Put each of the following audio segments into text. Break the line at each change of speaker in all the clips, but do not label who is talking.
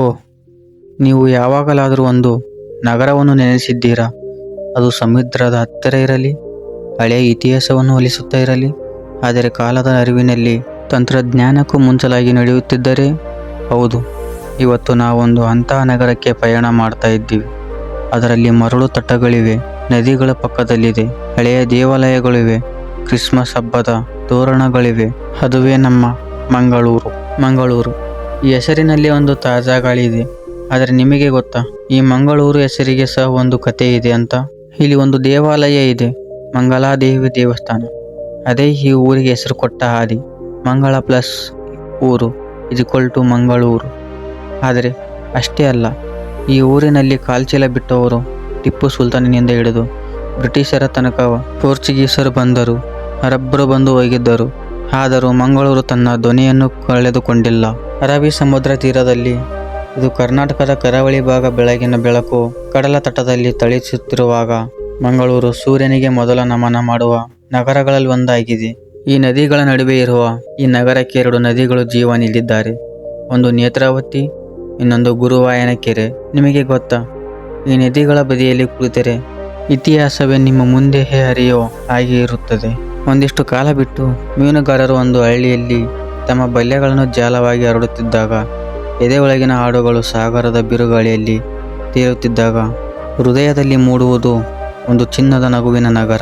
ಓಹ್, ನೀವು ಯಾವಾಗಲಾದರೂ ಒಂದು ನಗರವನ್ನು ನೆನೆಸಿದ್ದೀರಾ? ಅದು ಸಮುದ್ರದ ಹತ್ತಿರ ಇರಲಿ, ಹಳೆಯ ಇತಿಹಾಸವನ್ನು ಹೋಲಿಸುತ್ತಾ ಇರಲಿ, ಆದರೆ ಕಾಲದ ಅರಿವಿನಲ್ಲಿ ತಂತ್ರಜ್ಞಾನಕ್ಕೂ ಮುಂಚಲಾಗಿ ನಡೆಯುತ್ತಿದ್ದರೆ ಹೌದು, ಇವತ್ತು ನಾವೊಂದು ಅಂತಹ ನಗರಕ್ಕೆ ಪಯಣ ಮಾಡ್ತಾ ಇದ್ದೀವಿ. ಅದರಲ್ಲಿ ಮರಳು ತಟ್ಟಗಳಿವೆ, ನದಿಗಳ ಪಕ್ಕದಲ್ಲಿದೆ, ಹಳೆಯ ದೇವಾಲಯಗಳಿವೆ, ಕ್ರಿಸ್ಮಸ್ ಹಬ್ಬದ ತೋರಣಗಳಿವೆ. ಅದುವೇ ನಮ್ಮ ಮಂಗಳೂರು. ಮಂಗಳೂರು. ಈ ಹೆಸರಿನಲ್ಲಿ ಒಂದು ತಾಜಾ ಗಾಳಿ ಇದೆ. ಆದರೆ ನಿಮಗೆ ಗೊತ್ತಾ, ಈ ಮಂಗಳೂರು ಹೆಸರಿಗೆ ಸಹ ಒಂದು ಕತೆ ಇದೆ ಅಂತ. ಇಲ್ಲಿ ಒಂದು ದೇವಾಲಯ ಇದೆ ಮಂಗಲಾದೇವಿ ದೇವಸ್ಥಾನ. ಅದೇ ಈ ಊರಿಗೆ ಹೆಸರು ಕೊಟ್ಟ ಹಾದಿ, ಮಂಗಳ ಪ್ಲಸ್ ಊರು, ಇದು ಟು ಮಂಗಳೂರು. ಆದರೆ ಅಷ್ಟೇ ಅಲ್ಲ, ಈ ಊರಿನಲ್ಲಿ ಕಾಲ್ಚೀಲ ಬಿಟ್ಟವರು ಟಿಪ್ಪು ಸುಲ್ತಾನಿನಿಂದ ಹಿಡಿದು ಬ್ರಿಟಿಷರ ತನಕ ಪೋರ್ಚುಗೀಸರು ಬಂದರು, ಅರಬ್ಬರು ಬಂದು ಹೋಗಿದ್ದರು ಆದರೂ ಮಂಗಳೂರು ತನ್ನ ಧ್ವನಿಯನ್ನು ಕಳೆದುಕೊಂಡಿಲ್ಲ. ಅರಬಿ ಸಮುದ್ರ ತೀರದಲ್ಲಿ, ಇದು ಕರ್ನಾಟಕದ ಕರಾವಳಿ ಭಾಗ ಬೆಳಗಿನ ಬೆಳಕು, ಕಡಲ ತಟದಲ್ಲಿ ತಳಿಸುತ್ತಿರುವಾಗ ಮಂಗಳೂರು ಸೂರ್ಯನಿಗೆ ಮೊದಲ ನಮನ ಮಾಡುವ ನಗರಗಳಲ್ಲಿ ಒಂದಾಗಿದೆ. ಈ ನದಿಗಳ ನಡುವೆ ಇರುವ ಈ ನಗರಕ್ಕೆ ಎರಡು ನದಿಗಳು ಜೀವ ನೀಡಿದ್ದಾರೆ. ಒಂದು ನೇತ್ರಾವತಿ, ಇನ್ನೊಂದು ಗುರುವಾಯನ ಕೆರೆ. ನಿಮಗೆ ಗೊತ್ತಾ? ಈ ನದಿಗಳ ಬದಿಯಲ್ಲಿ ಕುಳಿತರೆ ಇತಿಹಾಸವೇ ನಿಮ್ಮ ಮುಂದೆ ಹರಿಯೋ ಹಾಗೆ ಇರುತ್ತದೆ. ಒಂದಿಷ್ಟು ಕಾಲ ಬಿಟ್ಟು ಮೀನುಗಾರರು ಒಂದು ಹಳ್ಳಿಯಲ್ಲಿ ತಮ್ಮ ಬಲ್ಯಗಳನ್ನು ಜಾಲವಾಗಿ ಹರಡುತ್ತಿದ್ದಾಗ ಎದೆ ಒಳಗಿನ ಹಾಡುಗಳು ಸಾಗರದ ಬಿರುಗಾಳಿಯಲ್ಲಿ ತೇಲುತ್ತಿದ್ದಾಗ, ಹೃದಯದಲ್ಲಿ ಮೂಡುವುದು ಒಂದು ಚಿನ್ನದ ನಗುವಿನ ನಗರ,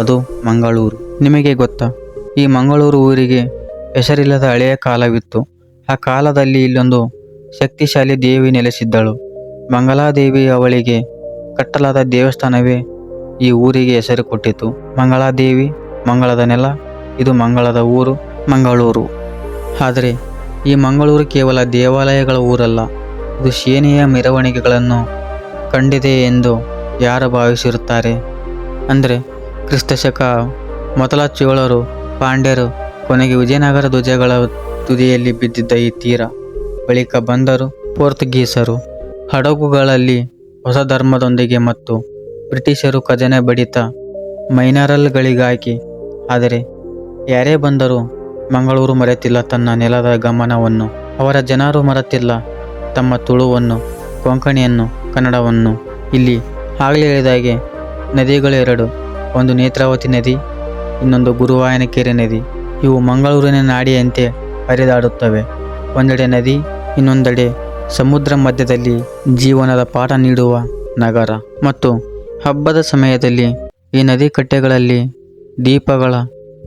ಅದು ಮಂಗಳೂರು. ನಿಮಗೆ ಗೊತ್ತಾ, ಈ ಮಂಗಳೂರು ಊರಿಗೆ ಹೆಸರಿಲ್ಲದ ಹಳೆಯ ಕಾಲವಿತ್ತು. ಆ ಕಾಲದಲ್ಲಿ ಇಲ್ಲೊಂದು ಶಕ್ತಿಶಾಲಿ ದೇವಿ ನೆಲೆಸಿದ್ದಳು. ಮಂಗಳಾದೇವಿ ಅವಳಿಗೆ ಕಟ್ಟಲಾದ ದೇವಸ್ಥಾನವೇ ಈ ಊರಿಗೆ ಹೆಸರು ಕೊಟ್ಟಿತು. ಮಂಗಳಾದೇವಿ ಮಂಗಳದ ನೆಲ, ಇದು ಮಂಗಳದ ಊರು, ಮಂಗಳೂರು. ಆದರೆ ಈ ಮಂಗಳೂರು ಕೇವಲ ದೇವಾಲಯಗಳ ಊರಲ್ಲ, ಇದು ಸೇನೆಯ ಮೆರವಣಿಗೆಗಳನ್ನು ಕಂಡಿದೆ ಎಂದು ಯಾರು ಭಾವಿಸಿರುತ್ತಾರೆ? ಅಂದರೆ ಕ್ರಿಸ್ತಶಕ ಮೊದಲ ಚೋಳರು, ಪಾಂಡ್ಯರು ಕೊನೆಗೆ ವಿಜಯನಗರ ಧ್ವಜಗಳ ತುದಿಯಲ್ಲಿ ಬಿದ್ದಿದ್ದ ಈ ತೀರ. ಬಳಿಕ ಬಂದರು ಪೋರ್ತುಗೀಸರು. ಹಡಗುಗಳಲ್ಲಿ ಹೊಸ ಧರ್ಮದೊಂದಿಗೆ ಮತ್ತು ಬ್ರಿಟಿಷರು ಖಜಾನೆ ಬಡಿತ ಮೈನರಲ್ಗಳಿಗಾಗಿ ಆದರೆ ಯಾರೇ ಬಂದರೂ ಮಂಗಳೂರು ಮರೆತಿಲ್ಲ ತನ್ನ ನೆಲದ ಗಮನವನ್ನು. ಅವರ ಜನರು ಮರೆತಿಲ್ಲ ತಮ್ಮ ತುಳುವನ್ನು, ಕೊಂಕಣಿಯನ್ನು, ಕನ್ನಡವನ್ನು. ಇಲ್ಲಿ ಆಗಲೇ ಹೇಳಿದಾಗೆ ನದಿಗಳು ಎರಡು ಒಂದು ನೇತ್ರಾವತಿ ನದಿ, ಇನ್ನೊಂದು ಗುರುವಾಯನಕೆರೆ ನದಿ. ಇವು ಮಂಗಳೂರಿನ ನಾಡಿಯಂತೆ ಹರಿದಾಡುತ್ತವೆ. ಒಂದೆಡೆ ನದಿ, ಇನ್ನೊಂದೆಡೆ ಸಮುದ್ರ ಮಧ್ಯದಲ್ಲಿ ಜೀವನದ ಪಾಠ ನೀಡುವ ನಗರ. ಮತ್ತು ಹಬ್ಬದ ಸಮಯದಲ್ಲಿ ಈ ನದಿ ಕಟ್ಟೆಗಳಲ್ಲಿ ದೀಪಗಳ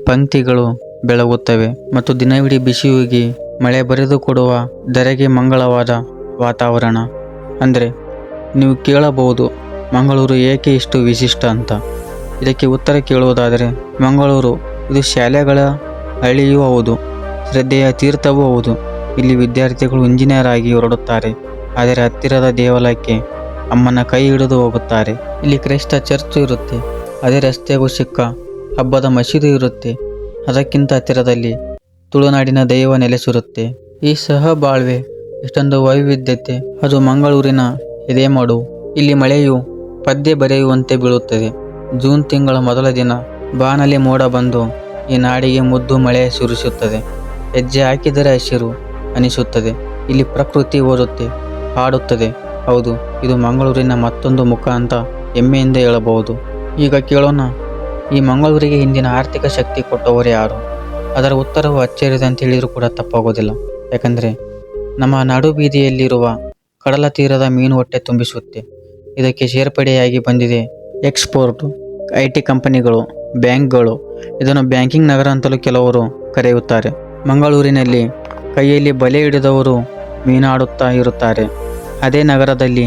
ಪಂಕ್ತಿಗಳು ಬೆಳಗುತ್ತವೆ ಮತ್ತು ದಿನವಿಡೀ ಬಿಸಿಯೂಗಿ ಮಳೆ ಬರೆದು ಕೊಡುವ ಧರೆಗೆ ಮಂಗಳವಾದ ವಾತಾವರಣ. ಅಂದರೆ, ನೀವು ಕೇಳಬಹುದು ಮಂಗಳೂರು ಏಕೆ ಇಷ್ಟು ವಿಶಿಷ್ಟ ಅಂತ. ಇದಕ್ಕೆ ಉತ್ತರ ಕೇಳುವುದಾದರೆ, ಮಂಗಳೂರು ಇದು ಶಾಲೆಗಳ ಹಳ್ಳಿಯೂ ಹೌದು, ಶ್ರದ್ಧೆಯ ತೀರ್ಥವೂ ಹೌದು. ಇಲ್ಲಿ ವಿದ್ಯಾರ್ಥಿಗಳು ಇಂಜಿನಿಯರ್ ಆಗಿ ಹೊರಡುತ್ತಾರೆ, ಆದರೆ ಹತ್ತಿರದ ದೇವಾಲಯಕ್ಕೆ ಅಮ್ಮನ ಕೈ ಹಿಡಿದು ಹೋಗುತ್ತಾರೆ. ಇಲ್ಲಿ ಕ್ರೈಸ್ತ ಚರ್ಚ್ ಇರುತ್ತೆ, ಅದೇ ರಸ್ತೆಗೂ ಸಿಕ್ಕ ಹಬ್ಬದ ಮಸೀದಿ ಇರುತ್ತೆ. ಅದಕ್ಕಿಂತ ಹತ್ತಿರದಲ್ಲಿ ತುಳುನಾಡಿನ ದೈವ ನೆಲೆಸಿರುತ್ತೆ. ಈ ಸಹ ಬಾಳ್ವೆ ಇಷ್ಟೊಂದು ವೈವಿಧ್ಯತೆ, ಅದು ಮಂಗಳೂರಿನ ಇದೇ ಮಾಡು. ಇಲ್ಲಿ ಮಳೆಯು ಪದ್ಯ ಬರೆಯುವಂತೆ ಬೀಳುತ್ತದೆ. ಜೂನ್ ತಿಂಗಳ ಮೊದಲ ದಿನ ಬಾನಲಿ ಮೋಡ ಬಂದು ಈ ನಾಡಿಗೆ ಮುದ್ದು ಮಳೆ ಸುರಿಸುತ್ತದೆ. ಹೆಜ್ಜೆ ಹಾಕಿದರೆ ಹಸಿರು ಅನಿಸುತ್ತದೆ. ಇಲ್ಲಿ ಪ್ರಕೃತಿ ಓದುತ್ತೆ, ಹಾಡುತ್ತದೆ. ಹೌದು, ಇದು ಮಂಗಳೂರಿನ ಮತ್ತೊಂದು ಮುಖ ಅಂತ ಹೆಮ್ಮೆಯಿಂದ ಹೇಳಬಹುದು. ಈಗ ಕೇಳೋಣ ಈ ಮಂಗಳೂರಿಗೆ ಹಿಂದಿನ ಆರ್ಥಿಕ ಶಕ್ತಿ ಕೊಟ್ಟವರು ಯಾರು? ಅದರ ಉತ್ತರವು ಅಂತ ಹೇಳಿದರೂ ಕೂಡ ತಪ್ಪಾಗೋದಿಲ್ಲ. ಯಾಕಂದರೆ, ನಮ್ಮ ನಡು ಬೀದಿಯಲ್ಲಿರುವ ಕಡಲ ತೀರದ ಮೀನು ಹೊಟ್ಟೆ ತುಂಬಿಸುತ್ತೆ. ಇದಕ್ಕೆ ಸೇರ್ಪಡೆಯಾಗಿ ಬಂದಿದೆ ಎಕ್ಸ್ಪೋರ್ಟು, ಐ ಟಿ ಕಂಪನಿಗಳು, ಬ್ಯಾಂಕ್ಗಳು. ಇದನ್ನು ಬ್ಯಾಂಕಿಂಗ್ ನಗರ ಅಂತಲೂ ಕೆಲವರು ಕರೆಯುತ್ತಾರೆ. ಮಂಗಳೂರಿನಲ್ಲಿ ಕೈಯಲ್ಲಿ ಬಲೆ ಹಿಡಿದವರು ಮೀನಾಡುತ್ತಾ ಇರುತ್ತಾರೆ. ಅದೇ ನಗರದಲ್ಲಿ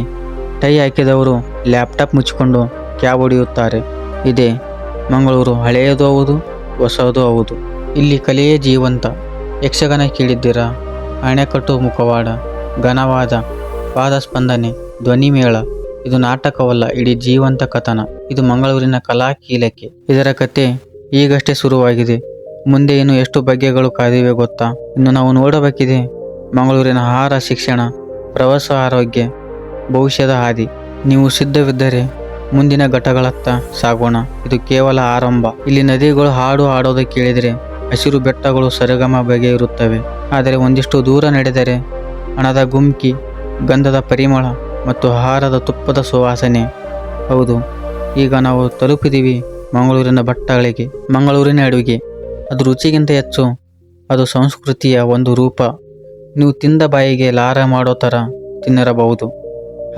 ಟೈ ಹಾಕಿದವರು ಲ್ಯಾಪ್ಟಾಪ್ ಮುಚ್ಚಿಕೊಂಡು ಕ್ಯಾಬ್ ಹೊಡೆಯುತ್ತಾರೆ. ಇದೇ ಮಂಗಳೂರು ಹಳೆಯದು ಹೌದು, ಹೊಸದು ಹೌದು. ಇಲ್ಲಿ ಕಲೆಯೇ ಜೀವಂತ. ಯಕ್ಷಗಾನ ಕೇಳಿದ್ದೀರಾ? ಅಣೆಕಟ್ಟು ಮುಖವಾಡ, ಘನವಾದ ಪಾದಸ್ಪಂದನೆ ಧ್ವನಿಮೇಳ ಇದು ನಾಟಕವಲ್ಲ, ಇಡೀ ಜೀವಂತ ಕಥನ. ಇದು ಮಂಗಳೂರಿನ ಕಲಾ ಕೀಲಕ್ಕೆ. ಇದರ ಕತೆ ಈಗಷ್ಟೇ ಶುರುವಾಗಿದೆ. ಮುಂದೆ ಇನ್ನು ಎಷ್ಟು ಬಗೆಗಳು ಕಾದಿವೆ ಗೊತ್ತಾ? ಇನ್ನು ನಾವು ನೋಡಬೇಕಿದೆ. ಮಂಗಳೂರಿನ ಆಹಾರ ಶಿಕ್ಷಣ, ಪ್ರವಾಸ ಆರೋಗ್ಯ, ಭವಿಷ್ಯದ ಹಾದಿ. ನೀವು ಸಿದ್ಧವಿದ್ದರೆ ಮುಂದಿನ ಘಟ್ಟಗಳತ್ತ ಸಾಗೋಣ. ಇದು ಕೇವಲ ಆರಂಭ. ಇಲ್ಲಿ ನದಿಗಳು ಹಾಡು ಹಾಡೋದು ಕೇಳಿದರೆ ಹಸಿರು ಬೆಟ್ಟಗಳು ಸರಗಮ ಬಗೆ ಇರುತ್ತವೆ. ಆದರೆ ಒಂದಿಷ್ಟು ದೂರ ನಡೆದರೆ ಹಣದ ಗುಮ್ಕಿ ಗಂಧದ ಪರಿಮಳ ಮತ್ತು ಆಹಾರದ ತುಪ್ಪದ ಸುವಾಸನೆ. ಹೌದು, ಈಗ ನಾವು ತಲುಪಿದ್ದೀವಿ ಮಂಗಳೂರಿನ ಬಟ್ಟಗಳಿಗೆ ಮಂಗಳೂರಿನ ಅಡುಗೆ. ಅದು ರುಚಿಗಿಂತ ಹೆಚ್ಚು, ಅದು ಸಂಸ್ಕೃತಿಯ ಒಂದು ರೂಪ. ನೀವು ತಿಂದ ಬಾಯಿಗೆ ಲಾರ ಮಾಡೋ ಥರ ತಿನ್ನಿರಬಹುದು.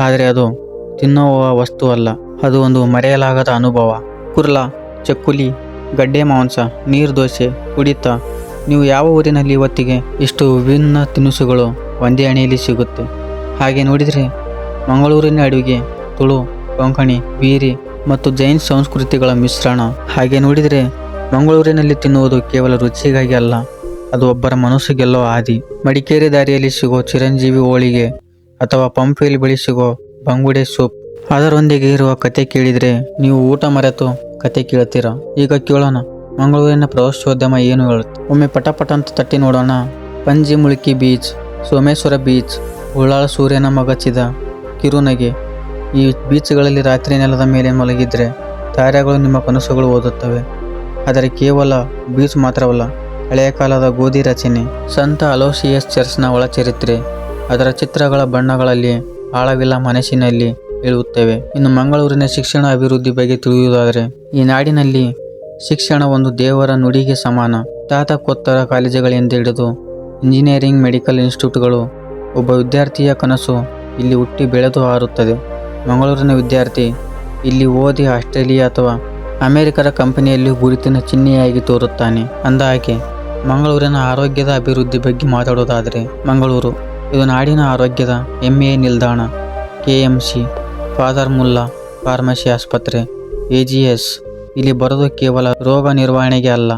ಆದರೆ ಅದು ತಿನ್ನುವ ವಸ್ತು ಅಲ್ಲ. ಅದು ಒಂದು ಮರೆಯಲಾಗದ ಅನುಭವ. ಕುರ್ಲಾ, ಚಕ್ಕುಲಿ, ಗಡ್ಡೆ ಮಾಂಸ, ನೀರು ದೋಸೆ, ಕುಡಿತ. ನೀವು ಯಾವ ಊರಿನಲ್ಲಿ ಇವತ್ತಿಗೆ ಇಷ್ಟು ವಿಭಿನ್ನ ತಿನಿಸುಗಳು ಒಂದೇ ಅಣೆಯಲ್ಲಿ ಸಿಗುತ್ತೆ? ಹಾಗೆ ನೋಡಿದರೆ ಮಂಗಳೂರಿನ ಅಡುಗೆ, ತುಳು, ಕೊಂಕಣಿ ವೀರಿ ಮತ್ತು ಜೈನ್ ಸಂಸ್ಕೃತಿಗಳ ಮಿಶ್ರಣ. ಹಾಗೆ ನೋಡಿದರೆ ಮಂಗಳೂರಿನಲ್ಲಿ ತಿನ್ನುವುದು ಕೇವಲ ರುಚಿಗಾಗಿ ಅಲ್ಲ, ಅದು ಒಬ್ಬರ ಮನಸ್ಸು ಗೆಲ್ಲೋ ಹಾದಿ ಮಡಿಕೇರಿ ದಾರಿಯಲ್ಲಿ ಸಿಗೋ ಚಿರಂಜೀವಿ ಹೋಳಿಗೆ ಅಥವಾ ಪಂಪೆಯಲ್ಲಿ ಬಳಿ ಸಿಗೋ ಬಂಗುಡೆ ಸೂಪ್ ಅದರೊಂದಿಗೆ ಇರುವ ಕತೆ ಕೇಳಿದರೆ ನೀವು ಊಟ ಮರೆತು ಕತೆ ಕೇಳ್ತೀರಾ ಈಗ ಕೇಳೋಣ. ಮಂಗಳೂರಿನ ಪ್ರವಾಸೋದ್ಯಮ ಏನು ಹೇಳುತ್ತೆ? ಒಮ್ಮೆ ಪಟಪಟ ಪಟ ಅಂತ ತಟ್ಟಿ ನೋಡೋಣ. ಪಂಜಿ ಮುಳುಕಿ ಬೀಚ್, ಸೋಮೇಶ್ವರ ಬೀಚ್ ಉಳ್ಳಾಳ ಸೂರ್ಯನ ಮಗಚಿದ ಕಿರುನಗೆ. ಈ ಬೀಚ್ಗಳಲ್ಲಿ ರಾತ್ರಿ ನೆಲದ ಮೇಲೆ ಮಲಗಿದ್ರೆ ತಾರೆಗಳು ನಿಮ್ಮ ಕನಸುಗಳು ಓದುತ್ತವೆ. ಆದರೆ ಕೇವಲ ಬೀಚ್ ಮಾತ್ರವಲ್ಲ, ಹಳೆಯ ಕಾಲದ ಗೋಧಿ ರಚನೆ, ಸಂತ ಅಲೋಸಿಯಸ್ ಚರ್ಚ್ನ ಒಳಚರಿತ್ರೆ, ಅದರ ಚಿತ್ರಗಳ ಬಣ್ಣಗಳಲ್ಲಿ ಆಳವಿಲ್ಲ ಮನಸ್ಸಿನಲ್ಲಿ ಇಳುತ್ತವೆ ಇನ್ನು ಮಂಗಳೂರಿನ ಶಿಕ್ಷಣ ಅಭಿವೃದ್ಧಿ ಬಗ್ಗೆ ತಿಳಿಯುವುದಾದರೆ, ಈ ನಾಡಿನಲ್ಲಿ ಶಿಕ್ಷಣ ಒಂದು ದೇವರ ನುಡಿಗೆ ಸಮಾನ. ತಾತಕೋತ್ತರ ಕಾಲೇಜುಗಳಿಂದ ಹಿಡಿದು ಇಂಜಿನಿಯರಿಂಗ್, ಮೆಡಿಕಲ್ ಇನ್ಸ್ಟಿಟ್ಯೂಟ್ಗಳು ಒಬ್ಬ ವಿದ್ಯಾರ್ಥಿಯ ಕನಸು ಇಲ್ಲಿ ಹುಟ್ಟಿ ಬೆಳೆದು ಹಾರುತ್ತದೆ. ಮಂಗಳೂರಿನ ವಿದ್ಯಾರ್ಥಿ ಇಲ್ಲಿ ಓದಿ ಆಸ್ಟ್ರೇಲಿಯಾ ಅಥವಾ ಅಮೆರಿಕದ ಕಂಪನಿಯಲ್ಲಿ ಗುರುತಿನ ಚಿಹ್ನೆಯಾಗಿ ತೋರುತ್ತಾನೆ. ಅಂದಹಾಗೆ ಮಂಗಳೂರಿನ ಆರೋಗ್ಯದ ಅಭಿವೃದ್ಧಿ ಬಗ್ಗೆ ಮಾತಾಡೋದಾದರೆ ಮಂಗಳೂರು, ಇದು ನಾಡಿನ ಆರೋಗ್ಯದ ಹೆಮ್ಮೆಯ ನಿಲ್ದಾಣ. K M C. Father Muller, pharmacy ಆಸ್ಪತ್ರೆ ಎ ಜಿ ಎಸ್ ಇಲ್ಲಿ ಬರೋದು ಕೇವಲ ರೋಗ ನಿರ್ವಹಣೆಗೆ ಅಲ್ಲ,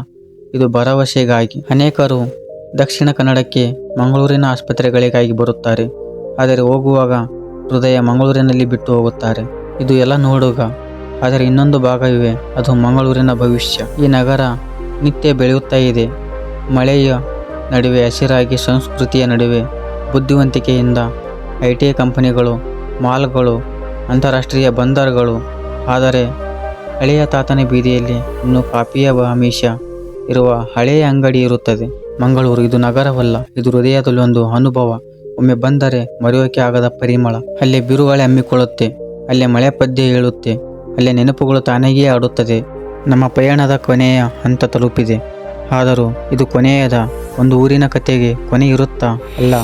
ಇದು ಭರವಸೆಗಾಗಿ. ಅನೇಕರು ದಕ್ಷಿಣ ಕನ್ನಡಕ್ಕೆ ಮಂಗಳೂರಿನ ಆಸ್ಪತ್ರೆಗಳಿಗಾಗಿ ಬರುತ್ತಾರೆ, ಆದರೆ ಹೋಗುವಾಗ ಹೃದಯ ಮಂಗಳೂರಿನಲ್ಲಿ ಬಿಟ್ಟು ಹೋಗುತ್ತಾರೆ. ಇದು ಎಲ್ಲ ನೋಡುಗ, ಆದರೆ ಇನ್ನೊಂದು ಭಾಗವಿವೆ, ಅದು ಮಂಗಳೂರಿನ ಭವಿಷ್ಯ. ಈ ನಗರ ನಿತ್ಯ ಬೆಳೆಯುತ್ತಾ ಇದೆ. ಮಳೆಯ ನಡುವೆ ಹಸಿರಾಗಿ ಸಂಸ್ಕೃತಿಯ ನಡುವೆ ಬುದ್ಧಿವಂತಿಕೆಯಿಂದ ಐ ಟಿ ಕಂಪನಿಗಳು, ಮಾಲ್ಗಳು ಅಂತಾರಾಷ್ಟ್ರೀಯ ಬಂದರುಗಳು. ಆದರೆ ಹಳೆಯ ತಾತನ ಬೀದಿಯಲ್ಲಿ ಇನ್ನೂ ಕಾಪಿಯ ಆಮಿಷ ಇರುವ ಹಳೆಯ ಅಂಗಡಿ ಇರುತ್ತದೆ. ಮಂಗಳೂರು ಇದು ನಗರವಲ್ಲ, ಇದು ಹೃದಯದಲ್ಲಿ ಒಂದು ಅನುಭವ. ಒಮ್ಮೆ ಬಂದರೆ ಮರೆಯೋಕೆ ಆಗದ ಪರಿಮಳ. ಅಲ್ಲೇ ಬಿರುಗಾಳಿ ಹಮ್ಮಿಕೊಳ್ಳುತ್ತೆ, ಅಲ್ಲೇ ಮಳೆ ಪದ್ಯ ಹೇಳುತ್ತೆ, ಅಲ್ಲಿ ನೆನಪುಗಳು ತಾನಾಗಿಯೇ ಆಡುತ್ತದೆ. ನಮ್ಮ ಪಯಣದ ಕೊನೆಯ ಹಂತ ತಲುಪಿದೆ. ಆದರೂ ಇದು ಕೊನೆಯದ ಒಂದು ಊರಿನ ಕತೆಗೆ ಕೊನೆ ಇರುತ್ತಾ ಅಲ್ಲ?